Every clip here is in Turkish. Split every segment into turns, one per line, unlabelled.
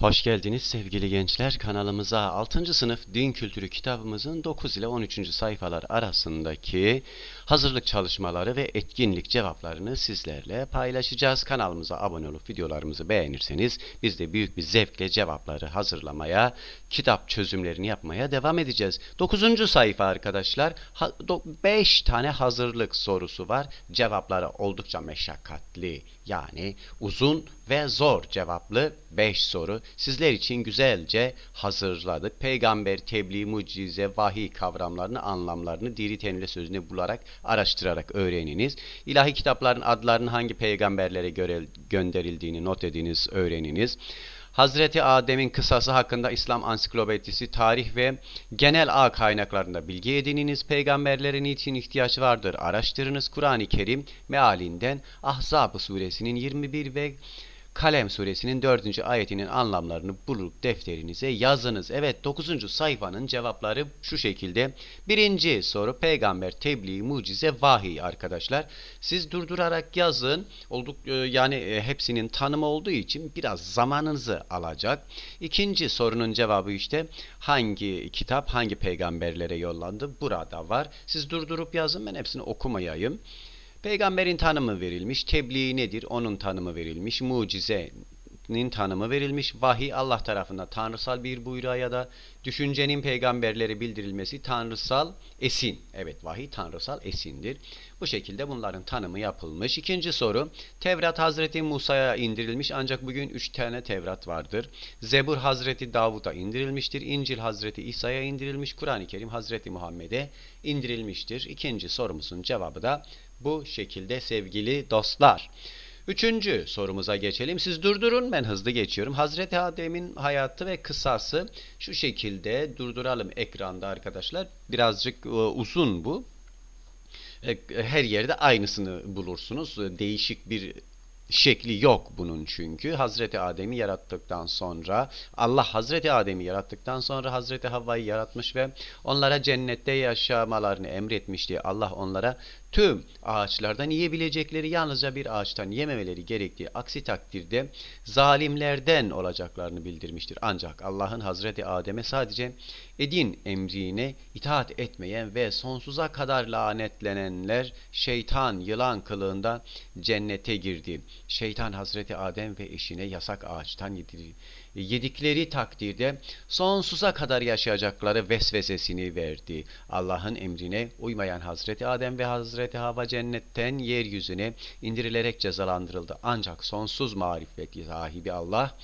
Hoş geldiniz sevgili gençler. Kanalımıza 6. sınıf din kültürü kitabımızın 9 ile 13. sayfalar arasındaki hazırlık çalışmaları ve etkinlik cevaplarını sizlerle paylaşacağız. Kanalımıza abone olup videolarımızı beğenirseniz biz de büyük bir zevkle cevapları hazırlamaya, kitap çözümlerini yapmaya devam edeceğiz. 9. sayfa arkadaşlar 5 tane hazırlık sorusu var. Cevapları oldukça meşakkatli yani uzun ve zor cevaplı 5 soru sizler için güzelce hazırladık. Peygamber, tebliğ, mucize, vahiy kavramlarını, anlamlarını diri tenile sözüne bularak, araştırarak öğreniniz. İlahi kitapların adlarının hangi peygamberlere göre gönderildiğini not ediniz, öğreniniz. Hazreti Adem'in kısası hakkında İslam ansiklopedisi, tarih ve genel ağ kaynaklarında bilgi edininiz. Peygamberlerin için ihtiyaç vardır. Araştırınız. Kur'an-ı Kerim mealinden Ahzab suresinin 21 ve Kalem suresinin 4. ayetinin anlamlarını bulup defterinize yazınız. Evet 9. sayfanın cevapları şu şekilde. Birinci soru peygamber, tebliğ, mucize, vahiy arkadaşlar. Siz durdurarak yazın. Olduk e, yani e, hepsinin tanımı olduğu için biraz zamanınızı alacak. İkinci sorunun cevabı işte hangi kitap hangi peygamberlere yollandı? Burada var. Siz durdurup yazın ben hepsini okumayayım. Peygamberin tanımı verilmiş, tebliğ nedir onun tanımı verilmiş, mucizenin tanımı verilmiş, vahiy Allah tarafından tanrısal bir buyruğa ya da düşüncenin peygamberlere bildirilmesi tanrısal esin. Evet vahiy tanrısal esindir. Bu şekilde bunların tanımı yapılmış. İkinci soru, Tevrat Hazreti Musa'ya indirilmiş ancak bugün üç tane Tevrat vardır. Zebur Hazreti Davud'a indirilmiştir. İncil Hazreti İsa'ya indirilmiş. Kur'an-ı Kerim Hazreti Muhammed'e indirilmiştir. İkinci sorumuzun cevabı da bu şekilde sevgili dostlar. Üçüncü sorumuza geçelim. Siz durdurun ben hızlı geçiyorum. Hazreti Adem'in hayatı ve kısası şu şekilde durduralım ekranda arkadaşlar. Birazcık e, uzun bu. E, her yerde aynısını bulursunuz. Değişik bir şekli yok bunun çünkü. Hazreti Adem'i yarattıktan sonra Allah Hazreti Adem'i yarattıktan sonra Hazreti Havva'yı yaratmış ve onlara cennette yaşamalarını emretmişti. Allah onlara tüm ağaçlardan yiyebilecekleri yalnızca bir ağaçtan yememeleri gerektiği aksi takdirde zalimlerden olacaklarını bildirmiştir. Ancak Allah'ın Hazreti Adem'e sadece edin emrine itaat etmeyen ve sonsuza kadar lanetlenenler şeytan yılan kılığında cennete girdi. Şeytan Hazreti Adem ve eşine yasak ağaçtan yedi yedikleri takdirde sonsuza kadar yaşayacakları vesvesesini verdi. Allah'ın emrine uymayan Hazreti Adem ve Hazreti Hava cennetten yeryüzüne indirilerek cezalandırıldı. Ancak sonsuz marifet sahibi Allah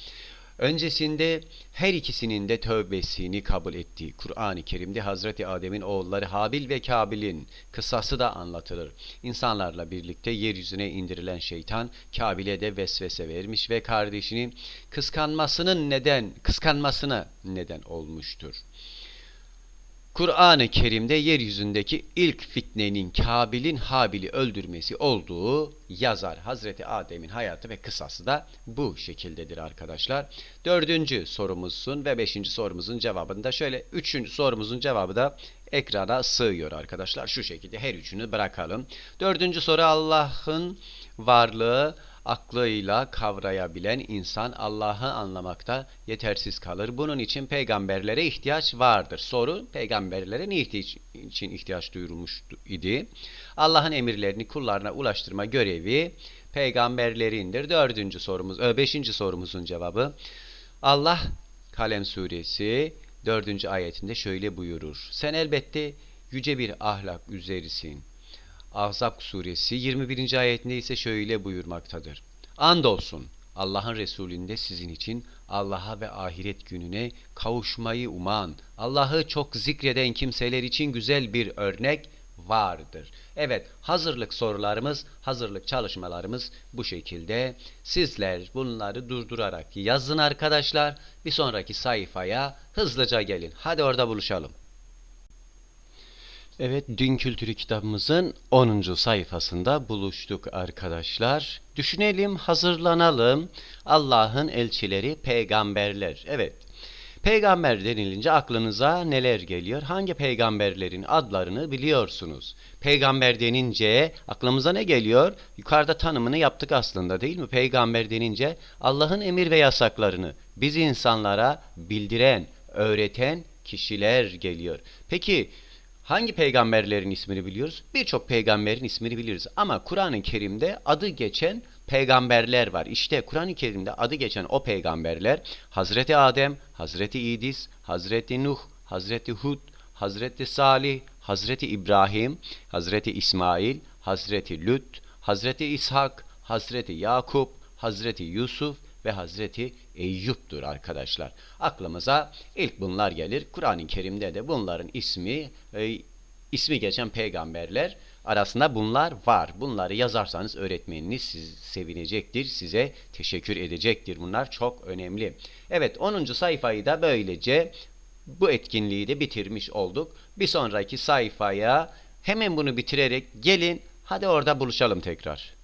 Öncesinde her ikisinin de tövbesini kabul ettiği Kur'an-ı Kerim'de Hazreti Adem'in oğulları Habil ve Kabil'in kıssası da anlatılır. İnsanlarla birlikte yeryüzüne indirilen şeytan Kabil'e de vesvese vermiş ve kardeşini kıskanmasının neden kıskanmasına neden olmuştur. Kur'an-ı Kerim'de yeryüzündeki ilk fitnenin Kabil'in Habil'i öldürmesi olduğu yazar. Hazreti Adem'in hayatı ve kısası da bu şekildedir arkadaşlar. Dördüncü sorumuzun ve beşinci sorumuzun cevabını da şöyle. Üçüncü sorumuzun cevabı da ekrana sığıyor arkadaşlar. Şu şekilde her üçünü bırakalım. Dördüncü soru Allah'ın varlığı aklıyla kavrayabilen insan Allah'ı anlamakta yetersiz kalır. Bunun için peygamberlere ihtiyaç vardır. Soru peygamberlere ne ihtiyaç, için ihtiyaç duyulmuş idi? Allah'ın emirlerini kullarına ulaştırma görevi peygamberlerindir. Dördüncü sorumuz, beşinci sorumuzun cevabı Allah Kalem suresi dördüncü ayetinde şöyle buyurur. Sen elbette yüce bir ahlak üzerisin. Ahzab suresi 21. ayetinde ise şöyle buyurmaktadır. Andolsun Allah'ın Resulünde sizin için Allah'a ve ahiret gününe kavuşmayı uman, Allah'ı çok zikreden kimseler için güzel bir örnek vardır. Evet, hazırlık sorularımız, hazırlık çalışmalarımız bu şekilde. Sizler bunları durdurarak yazın arkadaşlar. Bir sonraki sayfaya hızlıca gelin. Hadi orada buluşalım. Evet, Din Kültürü kitabımızın 10. sayfasında buluştuk arkadaşlar. Düşünelim, hazırlanalım. Allah'ın elçileri, peygamberler. Evet, Peygamber denilince aklınıza neler geliyor? Hangi peygamberlerin adlarını biliyorsunuz? Peygamber denince aklımıza ne geliyor? Yukarıda tanımını yaptık aslında değil mi? Peygamber denince Allah'ın emir ve yasaklarını biz insanlara bildiren, öğreten kişiler geliyor. Peki Hangi peygamberlerin ismini biliyoruz? Birçok peygamberin ismini biliriz. Ama Kur'an-ı Kerim'de adı geçen peygamberler var. İşte Kur'an-ı Kerim'de adı geçen o peygamberler Hazreti Adem, Hazreti İdis, Hazreti Nuh, Hazreti Hud, Hazreti Salih, Hazreti İbrahim, Hazreti İsmail, Hazreti Lüt, Hazreti İshak, Hazreti Yakup, Hazreti Yusuf ve Hazreti Eyyub'dur arkadaşlar. Aklımıza ilk bunlar gelir. Kur'an-ı Kerim'de de bunların ismi e, ismi geçen peygamberler arasında bunlar var. Bunları yazarsanız öğretmeniniz siz sevinecektir, size teşekkür edecektir. Bunlar çok önemli. Evet 10. sayfayı da böylece bu etkinliği de bitirmiş olduk. Bir sonraki sayfaya hemen bunu bitirerek gelin hadi orada buluşalım tekrar.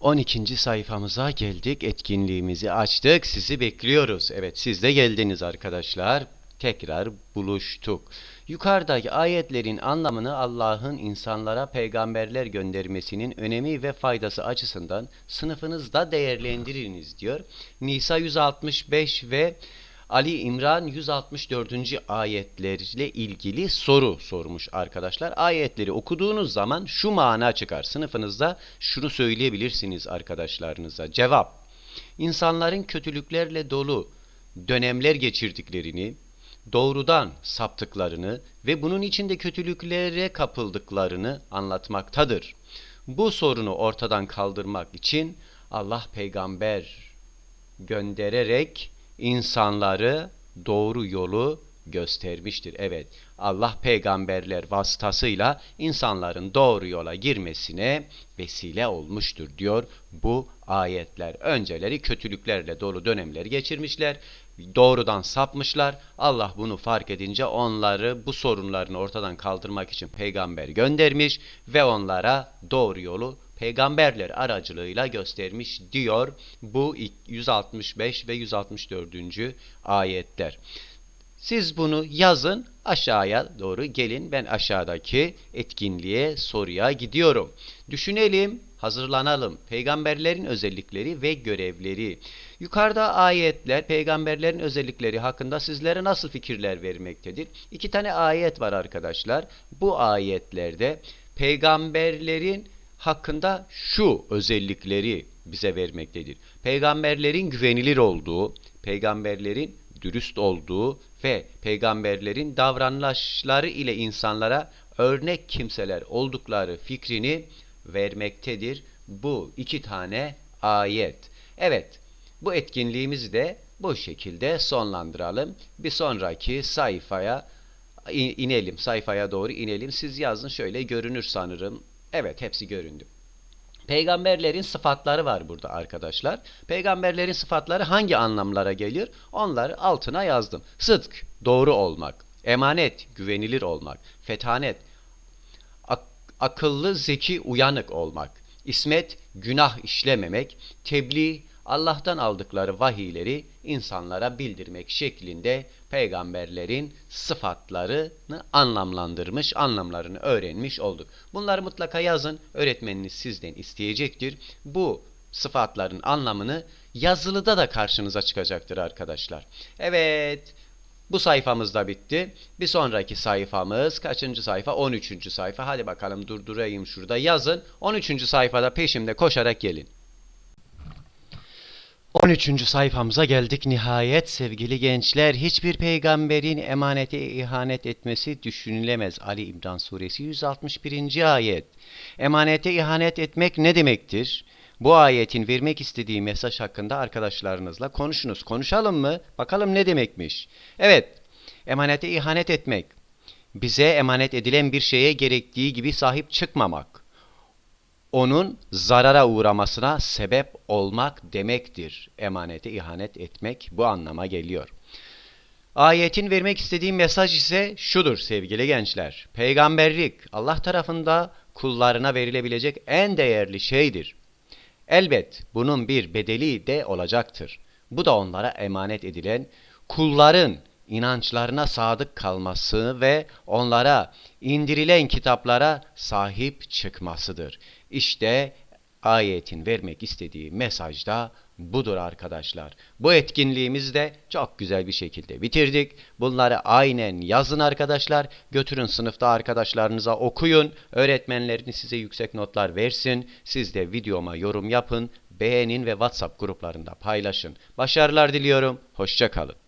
12. sayfamıza geldik. Etkinliğimizi açtık. Sizi bekliyoruz. Evet siz de geldiniz arkadaşlar. Tekrar buluştuk. Yukarıdaki ayetlerin anlamını Allah'ın insanlara peygamberler göndermesinin önemi ve faydası açısından sınıfınızda değerlendiriniz diyor. Nisa 165 ve Ali İmran 164. ayetlerle ilgili soru sormuş arkadaşlar. Ayetleri okuduğunuz zaman şu mana çıkar. Sınıfınızda şunu söyleyebilirsiniz arkadaşlarınıza. Cevap. İnsanların kötülüklerle dolu dönemler geçirdiklerini, doğrudan saptıklarını ve bunun içinde kötülüklere kapıldıklarını anlatmaktadır. Bu sorunu ortadan kaldırmak için Allah peygamber göndererek insanları doğru yolu göstermiştir. Evet Allah peygamberler vasıtasıyla insanların doğru yola girmesine vesile olmuştur diyor bu ayetler. Önceleri kötülüklerle dolu dönemler geçirmişler. Doğrudan sapmışlar. Allah bunu fark edince onları bu sorunlarını ortadan kaldırmak için peygamber göndermiş ve onlara doğru yolu peygamberler aracılığıyla göstermiş diyor bu 165 ve 164. ayetler. Siz bunu yazın aşağıya doğru gelin ben aşağıdaki etkinliğe soruya gidiyorum. Düşünelim hazırlanalım. Peygamberlerin özellikleri ve görevleri. Yukarıda ayetler peygamberlerin özellikleri hakkında sizlere nasıl fikirler vermektedir? İki tane ayet var arkadaşlar. Bu ayetlerde peygamberlerin hakkında şu özellikleri bize vermektedir. Peygamberlerin güvenilir olduğu, peygamberlerin dürüst olduğu ve peygamberlerin davranışları ile insanlara örnek kimseler oldukları fikrini vermektedir bu iki tane ayet. Evet, bu etkinliğimizi de bu şekilde sonlandıralım. Bir sonraki sayfaya inelim, sayfaya doğru inelim. Siz yazın şöyle görünür sanırım. Evet hepsi göründü. Peygamberlerin sıfatları var burada arkadaşlar. Peygamberlerin sıfatları hangi anlamlara geliyor? Onları altına yazdım. Sıdk, doğru olmak. Emanet, güvenilir olmak. Fetanet, ak akıllı, zeki, uyanık olmak. İsmet, günah işlememek. Tebliğ, Allah'tan aldıkları vahiyleri insanlara bildirmek şeklinde peygamberlerin sıfatlarını anlamlandırmış, anlamlarını öğrenmiş olduk. Bunları mutlaka yazın. Öğretmeniniz sizden isteyecektir. Bu sıfatların anlamını yazılıda da karşınıza çıkacaktır arkadaşlar. Evet, bu sayfamız da bitti. Bir sonraki sayfamız kaçıncı sayfa? 13. sayfa. Hadi bakalım durdurayım şurada yazın. 13. sayfada peşimde koşarak gelin. 13. sayfamıza geldik nihayet sevgili gençler. Hiçbir peygamberin emanete ihanet etmesi düşünülemez. Ali İmran suresi 161. ayet. Emanete ihanet etmek ne demektir? Bu ayetin vermek istediği mesaj hakkında arkadaşlarınızla konuşunuz. Konuşalım mı? Bakalım ne demekmiş. Evet, emanete ihanet etmek. Bize emanet edilen bir şeye gerektiği gibi sahip çıkmamak onun zarara uğramasına sebep olmak demektir. Emanete ihanet etmek bu anlama geliyor. Ayetin vermek istediği mesaj ise şudur sevgili gençler. Peygamberlik Allah tarafında kullarına verilebilecek en değerli şeydir. Elbet bunun bir bedeli de olacaktır. Bu da onlara emanet edilen kulların inançlarına sadık kalması ve onlara indirilen kitaplara sahip çıkmasıdır. İşte ayetin vermek istediği mesaj da budur arkadaşlar. Bu etkinliğimizi de çok güzel bir şekilde bitirdik. Bunları aynen yazın arkadaşlar. Götürün sınıfta arkadaşlarınıza okuyun. Öğretmenleriniz size yüksek notlar versin. Siz de videoma yorum yapın, beğenin ve WhatsApp gruplarında paylaşın. Başarılar diliyorum. Hoşçakalın.